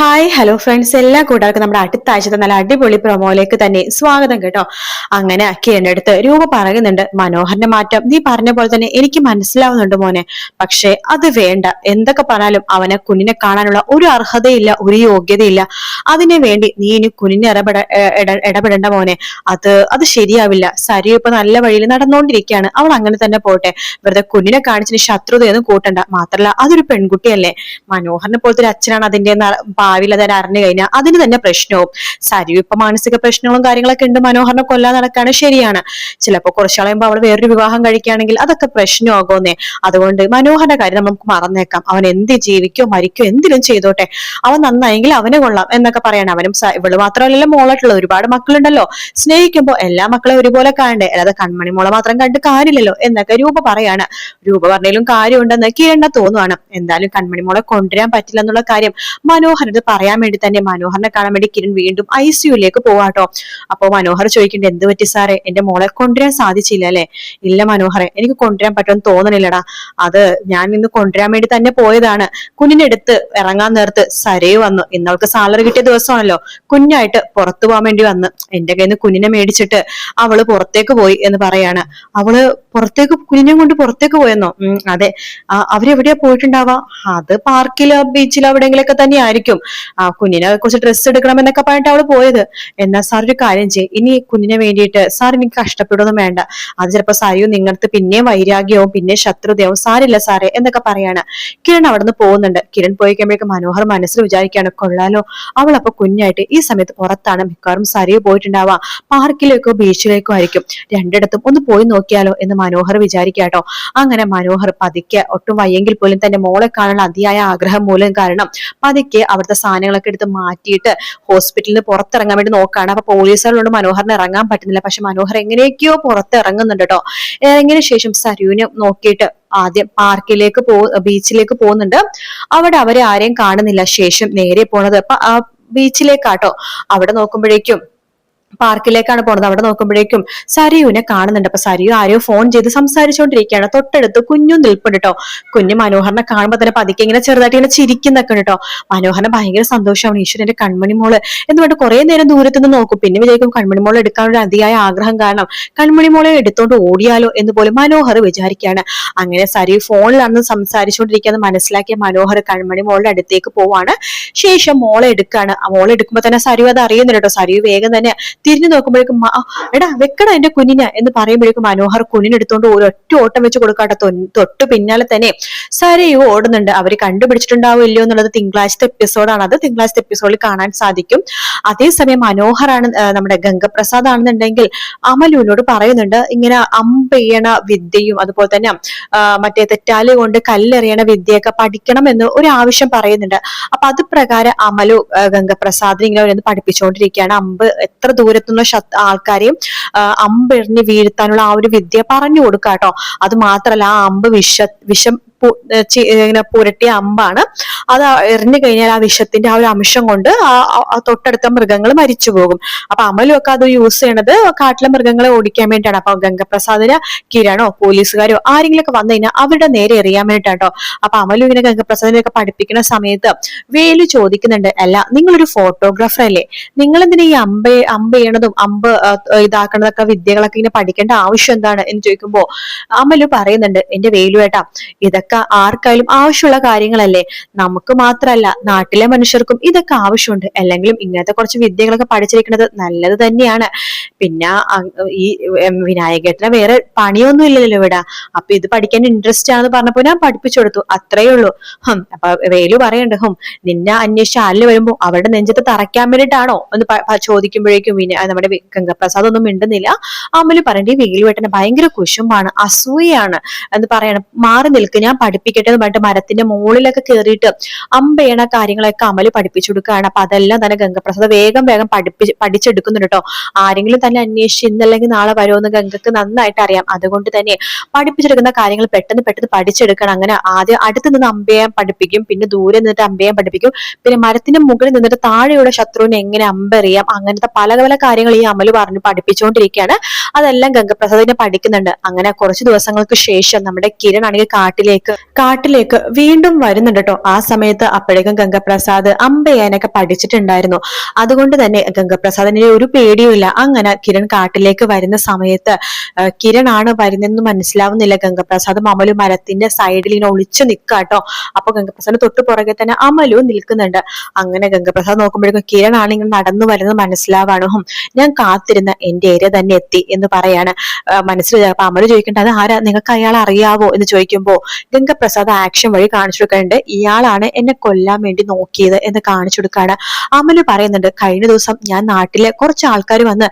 Hi hello friends എല്ലാ കൂട്ടുകാർക്കും നമ്മുടെ അടുത്ത ആഴ്ചത്തെ നല്ല അടിപൊളി പ്രൊമോയിലേക്ക് തന്നെ സ്വാഗതം കേട്ടോ. അങ്ങനെ അക്കിയുടെ അടുത്ത് രൂപ പറയുന്നുണ്ട് മനോഹരന്റെ മാറ്റം. നീ പറഞ്ഞ പോലെ തന്നെ എനിക്ക് മനസ്സിലാവുന്നുണ്ട് മോനെ. പക്ഷേ അത് വേണ്ട. എന്തൊക്കെ പറഞ്ഞാലും അവനെ കുഞ്ഞിനെ കാണാനുള്ള ഒരു അർഹതയില്ല ഒരു യോഗ്യതയില്ല. അതിനു വേണ്ടി നീ ഇനി കുഞ്ഞിനെ ഇടപെട ഇടപെടേണ്ട മോനെ. അത് അത് ശരിയാവില്ല. സരി ഇപ്പൊ നല്ല വഴിയിൽ നടന്നുകൊണ്ടിരിക്കുകയാണ് അവൾ അങ്ങനെ തന്നെ പോട്ടെ. വെറുതെ കുഞ്ഞിനെ കാണിച്ചിന് ശത്രുതയൊന്നും കൂട്ടണ്ട. മാത്രല്ല അതൊരു പെൺകുട്ടിയല്ലേ. മനോഹരനെ പോലത്തെ ഒരു അച്ഛനാണ് അതിന്റെ ഭാവിയിൽ അത് അറിഞ്ഞു കഴിഞ്ഞാൽ അതിന് തന്നെ പ്രശ്നവും. സരി ഇപ്പൊ മാനസിക പ്രശ്നങ്ങളും കാര്യങ്ങളൊക്കെ ഉണ്ട്. മനോഹരനെ കൊല്ലാൻ നടക്കാണ് ശരിയാണ്. ചിലപ്പോൾ കുറച്ചാളുമ്പോൾ അവൾ വേറൊരു വിവാഹം കഴിക്കുകയാണെങ്കിൽ അതൊക്കെ പ്രശ്നമാകുമെന്നേ. അതുകൊണ്ട് മനോഹരന്റെ കാര്യം നമുക്ക് മറന്നേക്കാം. അവൻ എന്ത് ജീവിക്കോ മരിക്കോ എന്തിനും ചെയ്തോട്ടെ. അവൻ നന്നായെങ്കിൽ അവനെ കൊള്ളാം എന്നൊക്കെ പറയണം. അവനും ഇവൾ മാത്രമല്ലല്ലോ മോളായിട്ടുള്ളത്. ഒരുപാട് മക്കളുണ്ടല്ലോ. സ്നേഹിക്കുമ്പോൾ എല്ലാ മക്കളെ ഒരുപോലെ കാണണ്ടേ? അല്ലാതെ കൺമണി മോളെ മാത്രം കണ്ട് കാര്യമില്ലല്ലോ എന്നൊക്കെ രൂപ പറയാണ്. രൂപ പറഞ്ഞാലും കാര്യമുണ്ടെന്ന് കിരണ്ട തോന്നുവാണ്. എന്തായാലും കൺമണി മോളെ കൊണ്ടുവരാൻ പറ്റില്ല എന്നുള്ള കാര്യം മനോഹർ ഇത് പറയാൻ വേണ്ടി തന്നെ മനോഹറിനെ കാണാൻ വേണ്ടി കിരൺ വീണ്ടും ഐ സിയുലേക്ക് പോവാട്ടോ അപ്പൊ മനോഹർ ചോദിക്കേണ്ടത് എന്ത് പറ്റി സാറേ? എന്റെ മോളെ കൊണ്ടുവരാൻ സാധിച്ചില്ല അല്ലെ? ഇല്ല മനോഹറെ എനിക്ക് കൊണ്ടുവരാൻ പറ്റുമെന്ന് തോന്നണില്ലടാ. അത് ഞാൻ ഇന്ന് കൊണ്ടുവരാൻ വേണ്ടി തന്നെ പോയതാണ്. കുഞ്ഞിനെ എടുത്ത് ഇറങ്ങാൻ നേരത്ത് സരേ വന്നു. ഇന്നവൾക്ക് സാലറി കിട്ടിയ ദിവസമാണല്ലോ. കുഞ്ഞായിട്ട് പുറത്തു പോകാൻ വേണ്ടി വന്ന്. എന്റെ കയ്യിൽ നിന്ന് കുഞ്ഞിനെ മേടിച്ചിട്ട് അവൾ പുറത്തേക്ക് പോയി എന്ന് പറയാണ്. അവൾ പുറത്തേക്ക് കുഞ്ഞിനെ കൊണ്ട് പുറത്തേക്ക് പോയെന്നോ? ഉം അതെ. അവരെവിടെയാ പോയിട്ടുണ്ടാവാ അത് പാർക്കിലോ ബീച്ചിലോ എവിടെയെങ്കിലൊക്കെ തന്നെ ആയിരിക്കും ആ കുഞ്ഞിനെ കുറച്ച് ഡ്രസ്സ് എടുക്കണം എന്നൊക്കെ പറഞ്ഞിട്ട് അവൾ പോയത്. എന്നാ സാർ ഒരു കാര്യം ചെയ്യും. ഇനി കുഞ്ഞിനെ വേണ്ടിയിട്ട് സാർ എനിക്ക് കഷ്ടപ്പെടുകയൊന്നും വേണ്ട. അത് ചിലപ്പോ സാരിയോ നിങ്ങൾക്ക് പിന്നെയും വൈരാഗ്യവും പിന്നെ ശത്രുതയാവും സാരില്ല സാറേ എന്നൊക്കെ പറയാണ്. കിരൺ അവിടെ നിന്ന് പോകുന്നുണ്ട്. കിരൺ പോയി കഴിയുമ്പോഴേക്കും മനോഹർ മനസ്സിൽ വിചാരിക്കുകയാണ് കൊള്ളാലോ. അവൾ അപ്പൊ കുഞ്ഞായിട്ട് ഈ സമയത്ത് പുറത്താണ്. മിക്കവാറും സാരിയോ പോയിട്ടുണ്ടാവാ. പാർക്കിലേക്കോ ബീച്ചിലേക്കോ ആയിരിക്കും. രണ്ടിടത്തും ഒന്ന് പോയി നോക്കിയാലോ എന്ന് മനോഹർ വിചാരിക്കാട്ടോ അങ്ങനെ മനോഹർ പതിക്ക് ഒട്ടും വയ്യെങ്കിൽ പോലും തന്റെ മോളെ കാണാൻ അതിയായ ആഗ്രഹം മൂലം കാരണം പതിക്ക് അവിടുത്തെ സാധനങ്ങളൊക്കെ എടുത്ത് മാറ്റിയിട്ട് ഹോസ്പിറ്റലിൽ നിന്ന് പുറത്തിറങ്ങാൻ വേണ്ടി നോക്കുകയാണ് അപ്പൊ പോലീസുകാരോട് മനോഹറിന് ഇറങ്ങാൻ പറ്റുന്നില്ല. പക്ഷെ മനോഹർ എങ്ങനെയൊക്കെയോ പുറത്ത് ഇറങ്ങുന്നുണ്ട് കേട്ടോ. ഇറങ്ങിയ ശേഷം സരുവിനെ നോക്കിയിട്ട് ആദ്യം പാർക്കിലേക്ക് പോ ബീച്ചിലേക്ക് പോകുന്നുണ്ട്. അവിടെ അവരെ ആരെയും കാണുന്നില്ല. ശേഷം നേരെ പോണത്. അപ്പൊ ആ ബീച്ചിലേക്കാട്ടോ. അവിടെ നോക്കുമ്പോഴേക്കും പാർക്കിലേക്കാണ് പോണത്. അവിടെ നോക്കുമ്പോഴേക്കും സരിയുവിനെ കാണുന്നുണ്ട്. അപ്പൊ സരിയു ആരെയോ ഫോൺ ചെയ്ത് സംസാരിച്ചുകൊണ്ടിരിക്കുകയാണ് തൊട്ടടുത്ത് കുഞ്ഞു നിൽപ്പുണ്ട് കേട്ടോ കുഞ്ഞു മനോഹരനെ കാണുമ്പോൾ തന്നെ പതുക്കെ ഇങ്ങനെ ചെറുതായിട്ട് ഇങ്ങനെ ചിരിക്കുന്നൊക്കെ കേട്ടോ മനോഹരനെ ഭയങ്കര സന്തോഷമാണ്. ഈശ്വരന്റെ കൺമണി മോൾ എന്ന് പറഞ്ഞിട്ട് കുറെ നേരം ദൂരത്ത് നിന്ന് നോക്കും. പിന്നെ വിചാരിക്കും കൺമണി മോളെ എടുക്കാനുള്ള അതിയായ ആഗ്രഹം കാരണം കൺമണി മോളെ എടുത്തോണ്ട് ഓടിയാലോ എന്ന് പോലും മനോഹർ വിചാരിക്കുകയാണ്. അങ്ങനെ സരി ഫോണിലാണ് സംസാരിച്ചുകൊണ്ടിരിക്കുന്നത് മനസ്സിലാക്കിയ മനോഹർ കൺമണി മോളുടെ അടുത്തേക്ക് പോവാണ്. ശേഷം മോളെ എടുക്കാണ്. മോളെ എടുക്കുമ്പോൾ തന്നെ സരിയു അത് അറിയുന്നില്ല കേട്ടോ സരിയു വേഗം തന്നെ തിരിഞ്ഞു നോക്കുമ്പോഴേക്കും എടാ വെക്കടാ എന്റെ കുഞ്ഞിനെ എന്ന് പറയുമ്പോഴേക്കും മനോഹർ കുഞ്ഞിനെടുത്തോണ്ട് ഒരു ഒറ്റ ഓട്ടം വെച്ച് കൊടുക്കാട്ടെ തൊട്ടു പിന്നാലെ തന്നെ. സരയു ഓടുന്നുണ്ട്. അവർ കണ്ടുപിടിച്ചിട്ടുണ്ടാവും ഇല്ലയോ എന്നുള്ളത് തിങ്കളാഴ്ചത്തെ എപ്പിസോഡാണ് അത് തിങ്കളാഴ്ചത്തെ എപ്പിസോഡിൽ കാണാൻ സാധിക്കും. അതേസമയം മനോഹറാണ് നമ്മുടെ ഗംഗപ്രസാദ് ആണെന്നുണ്ടെങ്കിൽ അമലുവിനോട് പറയുന്നുണ്ട് ഇങ്ങനെ അമ്പെയ്യണ വിദ്യയും അതുപോലെ തന്നെ മറ്റേ തെറ്റാലി കൊണ്ട് കല്ലെറിയണ വിദ്യയൊക്കെ പഠിക്കണം എന്ന് ഒരു ആവശ്യം പറയുന്നുണ്ട്. അപ്പൊ അത് പ്രകാരം അമലു ഗംഗപ്രസാദിനെ ഇങ്ങനെ പഠിപ്പിച്ചുകൊണ്ടിരിക്കുകയാണ് അമ്പ് എത്ര ദൂരത്തുനിന്ന് ആൾക്കാരെയും അമ്പെറിഞ്ഞ് വീഴ്ത്താനുള്ള ആ ഒരു വിദ്യ പറഞ്ഞു കൊടുക്കാട്ടോ. അത് മാത്രല്ല ആ അമ്പ് വിഷ വിഷം ഇങ്ങനെ പുരട്ടിയ അമ്പാണ്. അത് എറിഞ്ഞു കഴിഞ്ഞാൽ ആ വിഷത്തിന്റെ ആ ഒരു അംശം കൊണ്ട് ആ തൊട്ടടുത്ത മൃഗങ്ങൾ മരിച്ചു പോകും. അപ്പൊ അമലും ഒക്കെ അത് യൂസ് ചെയ്യണത് കാട്ടിലെ മൃഗങ്ങളെ ഓടിക്കാൻ വേണ്ടിയിട്ടാണ്. അപ്പൊ ഗംഗപ്രസാദിന് കിരണോ പോലീസുകാരോ ആരെങ്കിലും ഒക്കെ വന്നു കഴിഞ്ഞാൽ അവരുടെ നേരെ എറിയാൻ വേണ്ടിയിട്ടാട്ടോ. അപ്പൊ അമലു ഇങ്ങനെ ഗംഗപ്രസാദിനെ ഒക്കെ പഠിപ്പിക്കുന്ന സമയത്ത് വേലു ചോദിക്കുന്നുണ്ട് അല്ല നിങ്ങളൊരു ഫോട്ടോഗ്രാഫർ അല്ലേ? നിങ്ങൾ എന്തിനാ ഈ അമ്പ അമ്പ ചെയ്യണതും അമ്പ് ഇതാക്കണതൊക്കെ വിദ്യകളൊക്കെ ഇങ്ങനെ പഠിക്കേണ്ട ആവശ്യം എന്താണ്? എന്ന് ചോദിക്കുമ്പോ അമലു പറയുന്നുണ്ട് എന്റെ വേലുവേട്ടാ ഇതൊക്കെ ആർക്കായാലും ആവശ്യമുള്ള കാര്യങ്ങളല്ലേ? നമുക്ക് മാത്രമല്ല നാട്ടിലെ മനുഷ്യർക്കും ഇതൊക്കെ ആവശ്യമുണ്ട്. അല്ലെങ്കിലും ഇങ്ങനത്തെ കുറച്ച് വിദ്യകളൊക്കെ പഠിച്ചിരിക്കുന്നത് നല്ലത് തന്നെയാണ്. പിന്നെ ഈ വിനായകേട്ടന് വേറെ പണിയൊന്നും ഇല്ലല്ലോ ഇവിടെ. അപ്പൊ ഇത് പഠിക്കാൻ ഇൻട്രസ്റ്റ് ആണെന്ന് പറഞ്ഞപ്പോ ഞാൻ പഠിപ്പിച്ചു കൊടുത്തു. അത്രേ ഉള്ളൂ. ഹം അപ്പൊ വേലു പറയണ്ട് ഹും നിന്നെ അന്വേഷിച്ച് ആലിന് വരുമ്പോ അവരുടെ നെഞ്ചത്ത് തറയ്ക്കാൻ വേണ്ടിയിട്ടാണോ? എന്ന് ചോദിക്കുമ്പോഴേക്കും വിന നമ്മുടെ ഗംഗപ്രസാദ് ഒന്നും മിണ്ടുന്നില്ല. അമ്മൽ പറയണ്ട ഈ വേലുവേട്ടന് ഭയങ്കര കുശുമ്പാണ് അസൂയാണ് എന്ന് പറയണം. മാറി നിൽക്ക് ഞാൻ പഠിപ്പിക്കട്ടെ എന്ന് പറഞ്ഞിട്ട് മരത്തിന്റെ മുകളിലൊക്കെ കയറിയിട്ട് അമ്പയണ കാര്യങ്ങളൊക്കെ അമൽ പഠിപ്പിച്ചു കൊടുക്കുകയാണ്. അപ്പൊ അതെല്ലാം തന്നെ ഗംഗപ്രസാദ് വേഗം വേഗം പഠിപ്പിച്ച് പഠിച്ചെടുക്കുന്നുണ്ട് കേട്ടോ. ആരെങ്കിലും തന്നെ അന്വേഷിച്ച് ഇന്നല്ലെങ്കിൽ നാളെ വരുമെന്ന് ഗംഗക്ക് നന്നായിട്ട് അറിയാം. അതുകൊണ്ട് തന്നെ പഠിപ്പിച്ചെടുക്കുന്ന കാര്യങ്ങൾ പെട്ടെന്ന് പെട്ടെന്ന് പഠിച്ചെടുക്കണം. അങ്ങനെ ആദ്യം അടുത്ത് നിന്ന് അമ്പയാൻ പഠിപ്പിക്കും പിന്നെ ദൂരെ നിന്നിട്ട് അമ്പയാൻ പഠിപ്പിക്കും പിന്നെ മരത്തിന്റെ മുകളിൽ നിന്നിട്ട് താഴെയുള്ള ശത്രുവിനെ എങ്ങനെ അമ്പെറിയാം അങ്ങനത്തെ പല പല കാര്യങ്ങൾ ഈ അമൽ പറഞ്ഞ് പഠിപ്പിച്ചുകൊണ്ടിരിക്കുകയാണ്. അതെല്ലാം ഗംഗപ്രസാദിനെ പഠിക്കുന്നുണ്ട്. അങ്ങനെ കുറച്ച് ദിവസങ്ങൾക്ക് ശേഷം നമ്മുടെ കിരൺ ആണെങ്കിൽ കാട്ടിലേക്ക് കാട്ടിലേക്ക് കാട്ടിലേക്ക് വീണ്ടും വരുന്നുണ്ട് കേട്ടോ. ആ സമയത്ത് അപ്പോഴേക്കും ഗംഗപ്രസാദ് അമ്പയാനൊക്കെ പഠിച്ചിട്ടുണ്ടായിരുന്നു. അതുകൊണ്ട് തന്നെ ഗംഗപ്രസാദിന് ഒരു പേടിയുമില്ല അങ്ങനെ കിരൺ കാട്ടിലേക്ക് വരുന്ന സമയത്ത് കിരൺ ആണ് വരുന്നതെന്ന് മനസ്സിലാവുന്നില്ല. ഗംഗപ്രസാദ് അമലു മരത്തിന്റെ സൈഡിൽ ഇങ്ങനെ ഒളിച്ചു നിൽക്കുക കേട്ടോ. അപ്പൊ ഗംഗപ്രസാദ് തൊട്ട് പുറകെ തന്നെ അമലു നിൽക്കുന്നുണ്ട്. അങ്ങനെ ഗംഗപ്രസാദ് നോക്കുമ്പോഴേക്കും കിരൺ ആണ് ഇങ്ങനെ നടന്നു വരുന്നത് മനസ്സിലാവാണ്. ഞാൻ കാത്തിരുന്ന എന്റെ ഏരിയ തന്നെ എത്തി എന്ന് പറയാണ്. മനസ്സിൽ അമലു ചോദിക്കേണ്ടത് ആരാ? നിങ്ങൾക്ക് അയാൾ അറിയാവോ? എന്ന് ചോദിക്കുമ്പോ പ്രസാദ് ആക്ഷൻ വഴി കാണിച്ചു കൊടുക്കുന്നുണ്ട് ഇയാളാണ് എന്നെ കൊല്ലാൻ വേണ്ടി നോക്കിയത് എന്ന് കാണിച്ചു കൊടുക്കാണ്. അമൽ പറയുന്നുണ്ട് കഴിഞ്ഞ ദിവസം ഞാൻ നാട്ടിലെ കുറച്ച് ആൾക്കാർ വന്ന്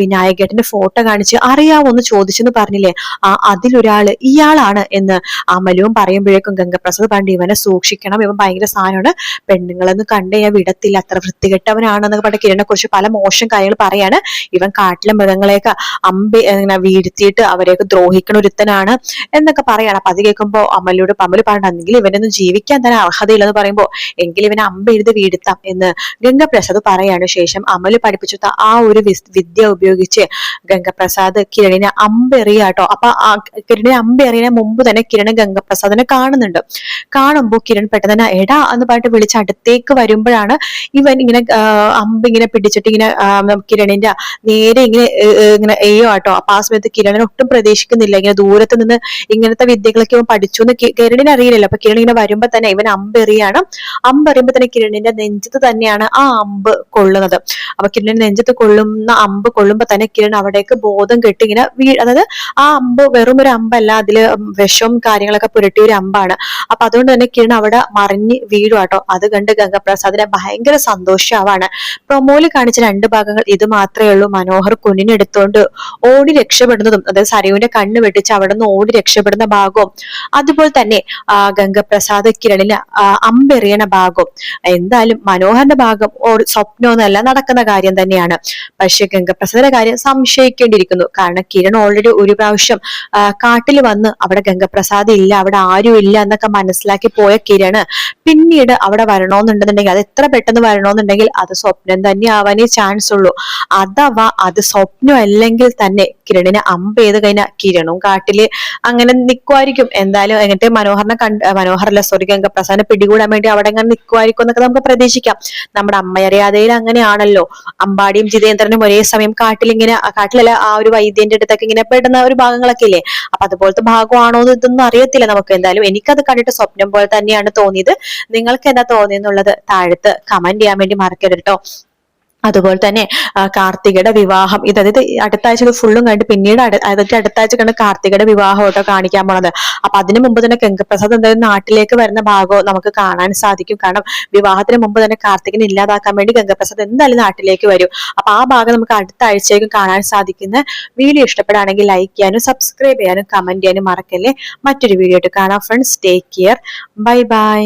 വിനായകേട്ടന്റെ ഫോട്ടോ കാണിച്ച് അറിയാവോ എന്ന് ചോദിച്ചെന്ന് പറഞ്ഞില്ലേ? ആ അതിലൊരാൾ ഇയാളാണ് എന്ന് അമലും പറയുമ്പോഴേക്കും ഗംഗപ്രസാദ് പണ്ട് ഇവനെ സൂക്ഷിക്കണം. ഇവൻ ഭയങ്കര സാധനമാണ്. പെണ്ണുങ്ങളെന്ന് കണ്ട് വിടത്തില്ല. അത്ര വൃത്തികെട്ടവനാണെന്നൊക്കെ പറഞ്ഞ കിരണിനെ കുറിച്ച് പല മോശം കാര്യങ്ങൾ പറയാണ്. ഇവൻ കാട്ടിലെ മൃഗങ്ങളെയൊക്കെ അമ്പി ഇങ്ങനെ വീഴ്ത്തിയിട്ട് അവരെയൊക്കെ ദ്രോഹിക്കണ ഒരുത്തനാണ് എന്നൊക്കെ പറയാണ്. അപ്പൊ അത് കേൾക്കുമ്പോ അമലോട് പറഞ്ഞു പറഞ്ഞെങ്കിൽ ഇവനൊന്നും ജീവിക്കാൻ തന്നെ അർഹതയില്ലെന്ന് പറയുമ്പോൾ എങ്കിൽ ഇവനെ അമ്പ എഴുതി വീഴ്ത്താം എന്ന് ഗംഗപ്രസാദ് പറയാണ്. ശേഷം അമൽ പഠിപ്പിച്ചു ആ ഒരു വിദ്യ ഉപയോഗിച്ച് ഗംഗപ്രസാദ് കിരണിനെ അമ്പെറിയാട്ടോ അപ്പൊ ആ കിരണിനെ അമ്പെറിയുന്ന മുമ്പ് തന്നെ കിരൺ ഗംഗപ്രസാദിനെ കാണുന്നുണ്ട്. കാണുമ്പോൾ കിരൺ പെട്ടെന്ന് തന്നെ എടാ എന്ന് പറഞ്ഞിട്ട് വിളിച്ച് അടുത്തേക്ക് വരുമ്പോഴാണ് ഇവൻ ഇങ്ങനെ അമ്പ് ഇങ്ങനെ പിടിച്ചിട്ട് ഇങ്ങനെ കിരണിന്റെ നേരെ ഇങ്ങനെ ഇങ്ങനെ എയ്യോ ആട്ടോ അപ്പൊ ആ സമയത്ത് കിരണിനെ ഒട്ടും പ്രതീക്ഷിക്കുന്നില്ല. ഇങ്ങനെ ദൂരത്ത് നിന്ന് ഇങ്ങനത്തെ വിദ്യകളൊക്കെ ഇവൻ പഠിച്ചു എന്ന് കിരണിനെ അറിയില്ലല്ലോ. അപ്പൊ കിരൺ ഇങ്ങനെ വരുമ്പോ തന്നെ ഇവൻ അമ്പെറിയാണ് അമ്പെറിയുമ്പോ തന്നെ കിരണിന്റെ നെഞ്ചത്ത് തന്നെയാണ് ആ അമ്പ് കൊള്ളുന്നത്. അപ്പൊ കിരണിന്റെ നെഞ്ചത്ത് കൊള്ളുന്ന അമ്പ് കൊള്ളുമ്പോ തന്നെ കിരൺ അവിടേക്ക് ബോധം കെട്ടി ഇങ്ങനെ വീ അതായത് ആ അമ്പ് വെറും ഒരു അമ്പല്ല അതിൽ വിഷവും കാര്യങ്ങളൊക്കെ പുരട്ടിയ ഒരു അമ്പാണ്. അപ്പൊ അതുകൊണ്ട് തന്നെ കിരൺ അവിടെ മറിഞ്ഞ് വീഴുവാട്ടോ അത് കണ്ട് ഗംഗപ്രസാദിനെ ഭയങ്കര സന്തോഷമാവാണ് പ്രൊമോയിൽ കാണിച്ച രണ്ട് ഭാഗങ്ങൾ ഇത് മാത്രമേ ഉള്ളൂ. മനോഹർ കുഞ്ഞിനെടുത്തോണ്ട് ഓടി രക്ഷപ്പെടുന്നതും അതായത് സരയുവിന്റെ കണ്ണ് വെട്ടിച്ച് അവിടെ നിന്ന് ഓടി രക്ഷപ്പെടുന്ന ഭാഗവും. അതുപോലെ തന്നെ ഗംഗപ്രസാദ് കിരണിന് അമ്പെറിയണ ഭാഗം. എന്തായാലും മനോഹരന്റെ ഭാഗം സ്വപ്നമൊന്നല്ല നടക്കുന്ന കാര്യം തന്നെയാണ്. പക്ഷെ ഗംഗപ്രസാദിന്റെ കാര്യം സംശയിക്കേണ്ടിയിരിക്കുന്നു. കാരണം കിരൺ ഓൾറെഡി ഒരു പ്രാവശ്യം കാട്ടിൽ വന്ന് അവിടെ ഗംഗപ്രസാദ് ഇല്ല അവിടെ ആരും ഇല്ല എന്നൊക്കെ മനസ്സിലാക്കി പോയ കിരണ് പിന്നീട് അവിടെ വരണമെന്നുണ്ടെന്നുണ്ടെങ്കിൽ അത് എത്ര പെട്ടെന്ന് വരണമെന്നുണ്ടെങ്കിൽ അത് സ്വപ്നം തന്നെ ആവാനേ ചാൻസ് ഉള്ളൂ. അഥവാ അത് സ്വപ്നം അല്ലെങ്കിൽ തന്നെ കിരണിനെ അമ്പ് ചെയ്ത് കഴിഞ്ഞാൽ കിരണും കാട്ടിൽ അങ്ങനെ നിൽക്കുമായിരിക്കും എന്തായാലും എന്നിട്ട് മനോഹരനെ കണ്ട് മനോഹറല്ല സോറി ഗംഗപ്രസാദിനെ പിടികൂടാൻ വേണ്ടി അവിടെ അങ്ങനെ നിൽക്കുമായിരിക്കും എന്നൊക്കെ നമുക്ക് പ്രതീക്ഷിക്കാം. നമ്മുടെ അമ്മയറിയാതെയിൽ അങ്ങനെയാണല്ലോ. അമ്പാടിയും ജിതേന്ദ്രനും ഒരേ സമയം കാട്ടിലിങ്ങനെ കാട്ടിലല്ല ആ ഒരു വൈദ്യന്റെ അടുത്തൊക്കെ ഇങ്ങനെ പെടുന്ന ഒരു ഭാഗങ്ങളൊക്കെ ഇല്ലേ? അപ്പൊ അതുപോലത്തെ ഭാഗമാണോ എന്ന് ഇതൊന്നും അറിയത്തില്ല നമുക്ക്. എന്തായാലും എനിക്കത് കണ്ടിട്ട് സ്വപ്നം പോലെ തന്നെയാണ് തോന്നിയത്. നിങ്ങൾക്ക് എന്താ തോന്നിയെന്നുള്ളത് താഴത്ത് കമന്റ് ചെയ്യാൻ വേണ്ടി മറക്കരുത് കേട്ടോ അതുപോലെ തന്നെ കാർത്തികയുടെ വിവാഹം. ഇത് അതായത് അടുത്ത ആഴ്ച ഫുള്ളും കണ്ട് പിന്നീട് അതായത് അടുത്ത ആഴ്ച കണ്ട് കാർത്തികയുടെ വിവാഹം ഓട്ടോ കാണിക്കാൻ പോണത്. അപ്പൊ അതിനു മുമ്പ് തന്നെ ഗംഗപ്രസാദ് എന്തായാലും നാട്ടിലേക്ക് വരുന്ന ഭാഗവും നമുക്ക് കാണാൻ സാധിക്കും. കാരണം വിവാഹത്തിന് മുമ്പ് തന്നെ കാർത്തികനെ ഇല്ലാതാക്കാൻ വേണ്ടി ഗംഗപ്രസാദ് എന്തായാലും നാട്ടിലേക്ക് വരും. അപ്പൊ ആ ഭാഗം നമുക്ക് അടുത്ത ആഴ്ചയ്ക്ക് കാണാൻ സാധിക്കുന്ന വീഡിയോ ഇഷ്ടപ്പെടുകയാണെങ്കിൽ ലൈക്ക് ചെയ്യാനും സബ്സ്ക്രൈബ് ചെയ്യാനും കമന്റ് ചെയ്യാനും മറക്കല്ലേ. മറ്റൊരു വീഡിയോ ആയിട്ട് കാണാം friends take care bye bye